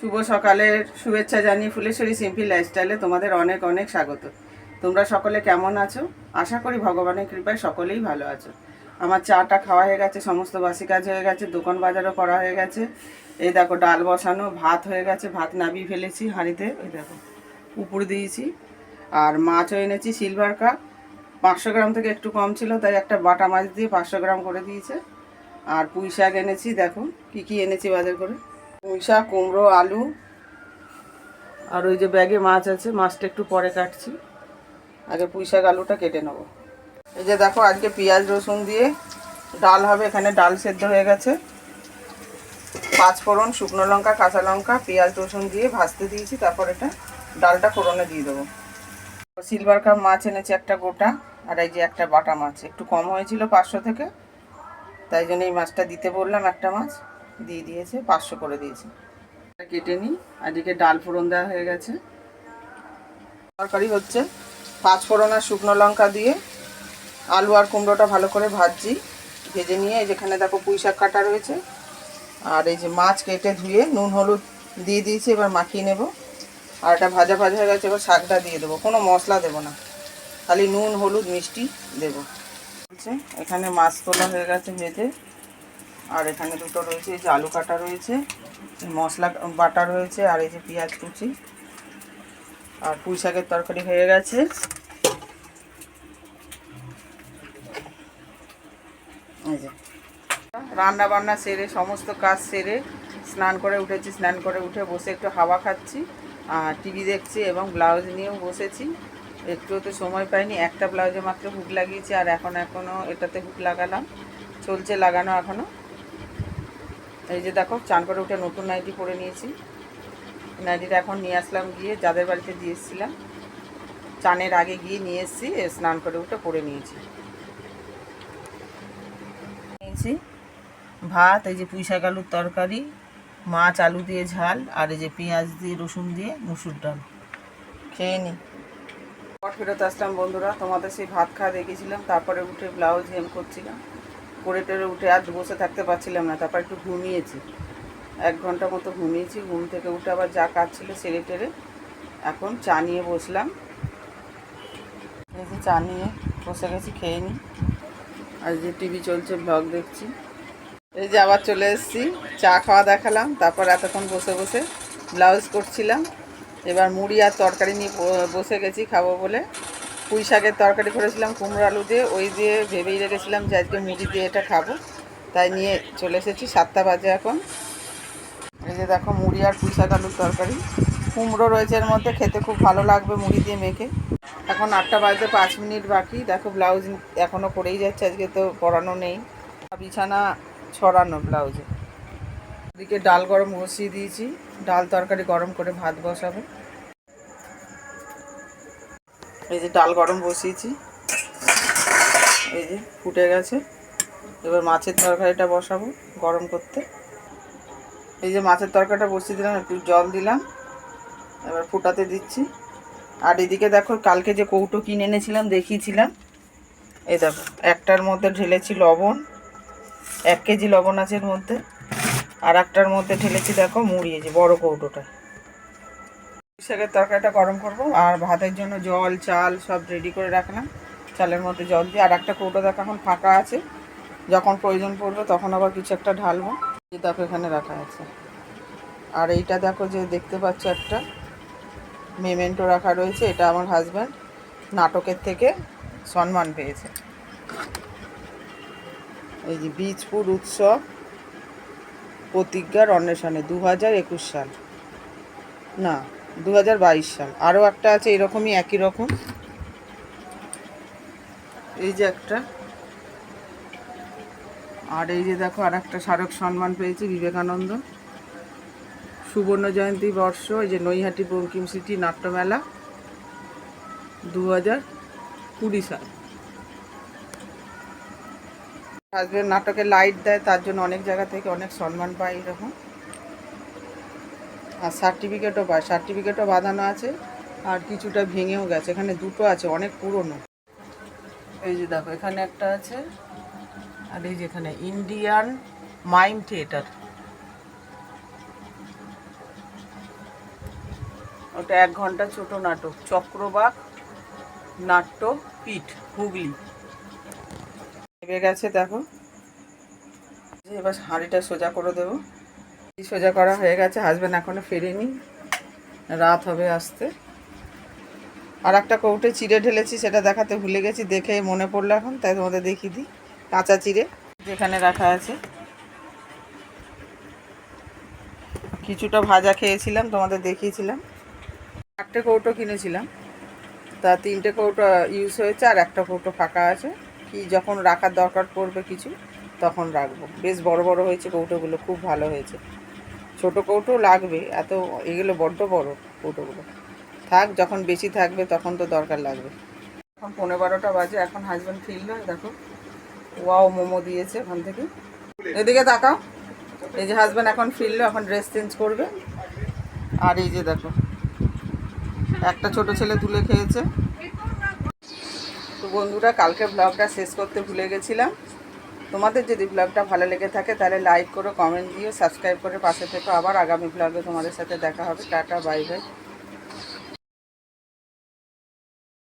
শুভ সকালের শুভেচ্ছা জানিয়ে ফুলেশ্বরী সিম্পল লাইফস্টাইলে তোমাদের অনেক অনেক স্বাগত। তোমরা সকলে কেমন আছো? আশা করি ভগবানের কৃপায় সকলেই ভালো আছো। আমার চাটা খাওয়া হয়ে গেছে, সমস্ত বাসি কাজ হয়ে গেছে, দোকান বাজারও করা হয়ে গেছে। এই দেখো, ডাল বসানো, ভাত হয়ে গেছে, ভাত নাবিয়ে ফেলেছি হাঁড়িতে, এই দেখো, উপর দিয়েছি। আর মাছও এনেছি সিলভার কাপ পাঁচশো গ্রাম থেকে একটু কম ছিল, তাই একটা বাটা মাছ দিয়ে পাঁচশো গ্রাম করে দিয়েছে। আর পুঁই শাক এনেছি, দেখো, কি কি এনেছি বাজার করে? পুঁই শাক কুমড়ো, আলু। আর ওই যে ব্যাগে মাছ আছে, মাছটা একটু পরে কাটছি। আগে পুঁই শাক আলুটা কেটে নেব। এই যে দেখো, আজকে পেঁয়াজ রসুন দিয়ে ডাল হবে, এখানে ডাল সেদ্ধ হয়ে গেছে। পাঁচ ফোড়ন, শুকনো লঙ্কা, কাঁচা লঙ্কা, পেঁয়াজ রসুন দিয়ে ভাজতে দিয়েছি, তারপর এটা ডালটা ফোড়নে দিয়ে দেবো। সিলভার কাপ মাছ এনেছি একটা গোটা, আর এই যে একটা বাটা মাছ। একটু কম হয়েছিল পাঁচশো থেকে, তাই জন্য এই মাছটা দিতে বললাম একটা মাছ। দিয়ে দিয়েছে, পাঁচশো করে দিয়েছে। কেটে নিই, এদিকে ডাল ফোড়ন দেওয়া হয়ে গেছে। তরকারি হচ্ছে পাঁচ ফোড়ন আর শুকনো লঙ্কা দিয়ে। আলু আর কুমড়োটা ভালো করে ভাজছি, ভেজে নিয়ে যেখানে দেখো পুঁই শাক কাটা রয়েছে। আর এই যে মাছ কেটে ধুয়ে নুন, হলুদ দিয়ে দিয়েছি, এবার মাখিয়ে নেব। আর এটা ভাজা ভাজা হয়ে গেছে, এবার শাকটা দিয়ে দেবো, কোনো মশলা দেবো না। খালি নুন, হলুদ, মিষ্টি দেবো। এখানে মাছ তোলা হয়ে গেছে, ভেজে। আর এখানে দুটো রয়েছে, এই যে আলু কাটা রয়েছে, মশলা বাটা রয়েছে, আর এই যে পেঁয়াজ কুচি। আর পুঁই শাকের তরকারি হয়ে গেছে। রান্না বান্না সেরে, সমস্ত কাজ সেরে, স্নান করে উঠেছি, স্নান করে উঠে বসে একটু হাওয়া খাচ্ছি, আর টিভি দেখছি এবং ব্লাউজ নিয়েও বসেছি। একটুও তো সময় পাইনি, একটা ব্লাউজে মাত্র হুক লাগিয়েছি, আর এখন এখনও এটাতে হুক লাগালাম। চলছে লাগানো এখনও এই যে দেখো, চান করে উঠে নতুন নাইটি পরে নিয়েছি। নাইটিটা এখন নিয়ে আসলাম গিয়ে যাদের বাড়িতে দিয়ে এসেছিলাম, চানের আগে গিয়ে নিয়ে এসেছি স্নান করে উঠে পরে নিয়েছি। নিয়েছি ভাত, এই যে পুঁই শাক আলুর তরকারি, মাছ, আলু দিয়ে ঝাল, আর এই যে পেঁয়াজ দিয়ে, রসুন দিয়ে মুসুর ডাল। খেয়ে নি। ফেরত আসলাম বন্ধুরা, তোমাদের সেই ভাত খাওয়া দেখেছিলাম, তারপরে উঠে ব্লাউজ হেম করছিলাম। করে টেরে উঠে আর বসে থাকতে পারছিলাম না, তারপর একটু ঘুমিয়েছি। এক ঘণ্টা মতো ঘুমিয়েছি, ঘুম থেকে উঠে আবার যা কাজ ছিল সেরে টেরে এখন চা নিয়ে বসলাম। এই চা নিয়ে বসে গেছি, খেয়ে নিই আর যে টিভি চলছে, ব্লগ দেখছি। এই যে আবার চলে এসেছি, চা খাওয়া দেখালাম, তারপর এতক্ষণ বসে বসে ব্লাউজ করছিলাম। এবার মুড়ি আর তরকারি নিয়ে বসে গেছি খাব বলে। পুঁই শাকের তরকারি করেছিলাম, কুমড়ো আলু দিয়ে, ওই দিয়ে ভেবেই রেখেছিলাম যে আজকে মুড়ি দিয়ে এটা খাব। তাই নিয়ে চলে এসেছি, সাতটা বাজে এখন। এই যে দেখো, মুড়ি আর পুঁই শাক আলুর তরকারি। কুমড়ো রয়েছে এর মধ্যে, খেতে খুব ভালো লাগবে মুড়ি দিয়ে মেখে। এখন আটটা বাজতে পাঁচ মিনিট বাকি। দেখো, ব্লাউজ এখনও করেই যাচ্ছে, আজকে তো পরানো নেই। বিছানা ছড়ানো ব্লাউজে। ওদিকে ডাল গরম বসিয়ে দিয়েছি। ডাল তরকারি গরম করে ভাত বসাবো। এই যে ডাল গরম বসিয়েছি। এই যে ফুটে গেছে। এবার মাছের তরকারিটা বসাবো গরম করতে। এই যে মাছের তরকারিটা বসিয়ে দিলাম, একটু জল দিলাম। এবার ফুটাতে দিচ্ছি। আর এদিকে দেখো, কালকে যে কৌটো কিনে এনেছিলাম, দেখিয়েছিলাম। এই দেখো, একটার মধ্যে ঢেলেছি লবণ, এক কেজি লবণ আছে এর মধ্যে। আর একটার মধ্যে ঢেলেছি দেখো, মুড়ি, এই যে বড় কৌটোটা। শাকের তরকারিটা গরম করব আর ভাতের জন্য জল, চাল সব রেডি করে রাখলাম। চালের মধ্যে জল দিয়ে আর একটা কৌটো দেখো এখন ফাঁকা আছে। যখন প্রয়োজন পড়বে তখন আবার কিছু একটা ঢালবো। এই দেখো এখানে রাখা আছে। আর এইটা দেখো যে দেখতে পাচ্ছ একটা মেমেন্টো রাখা রয়েছে, এটা আমার হাজব্যান্ড নাটকের থেকে সম্মান পেয়েছে। এই যে বীজপুর উৎসব প্রতিজ্ঞার অন্বেষণে দু হাজার একুশ সাল। না দু হাজার বাইশ সাল। আরও একটা আছে, এরকমই একই রকম। এই যে একটা। আর এই যে দেখো আর একটা স্মারক সম্মান পেয়েছে, বিবেকানন্দ। সুবর্ণ জয়ন্তী বর্ষ, এই যে নৈহাটি বঙ্কিম সিটি নাট্যমেলা দু হাজার কুড়ি সাল। হাজবেন্ড নাটকে লাইট দেয়, তার জন্য অনেক জায়গা থেকে অনেক সম্মান পায় এরকম। আর সার্টিফিকেটও পায় সার্টিফিকেটও বাঁধানো আছে আর কিছুটা ভেঙেও গেছে। এখানে দুটো আছে, অনেক পুরনো। এই যে দেখো, এখানে একটা আছে আর এই যে এখানে ইন্ডিয়ান মাইম থিয়েটার ওটা এক ঘণ্টা ছোট নাটক, চক্রবাক নাট্য পিঠ, হুগলি। নেমে গেছে দেখো। এবার হাঁড়িটা সোজা করে দেবো। সোজা করা হয়ে গেছে হাজব্যান্ড এখনও ফেরেনি। রাত হবে আসতে। আর একটা কৌটে চিড়ে ঢেলেছি, সেটা দেখাতে ভুলে গেছি, দেখে মনে পড়ল এখন, তাই তোমাদের দেখিয়ে দিই। কাঁচা চিড়ে যেখানে রাখা আছে। কিছুটা ভাজা খেয়েছিলাম, তোমাদের দেখিয়েছিলাম। চারটে কৌটো কিনেছিলাম। তা তিনটে কৌটো ইউজ হয়েছে, আর একটা কৌটো ফাঁকা আছে। কি যখন রাখার দরকার পড়বে কিছু, তখন রাখব। বেশ বড় বড় হয়েছে কৌটোগুলো, খুব ভালো হয়েছে। ছোট কৌটো লাগবে, এত এগুলো বড্ড বড় কৌটোগুলো। থাক, যখন বেশি থাকবে তখন তো দরকার লাগবে। এখন পনেরো বারোটা বাজে, এখন হাজব্যান্ড ফিরলো দেখো। ওয়াও, মোমো দিয়েছে ওখান থেকে। এদিকে তাকাও। এই যে হাজব্যান্ড এখন ফিরলো এখন ড্রেস চেঞ্জ করবে। আর এই যে দেখো, একটা ছোট ছেলে তুলে খেয়েছে। তো বন্ধুরা, কালকে ব্লগটা শেষ করতে ভুলে গেছিলাম। তোমাদের যদি ব্লগটা ভালো লেগে থাকে, তাহলে লাইক করো কমেন্ট দিও সাবস্ক্রাইব করে পাশে থেকে। আবার আগামী ব্লগে তোমাদের সাথে দেখা হবে। Tata bye bye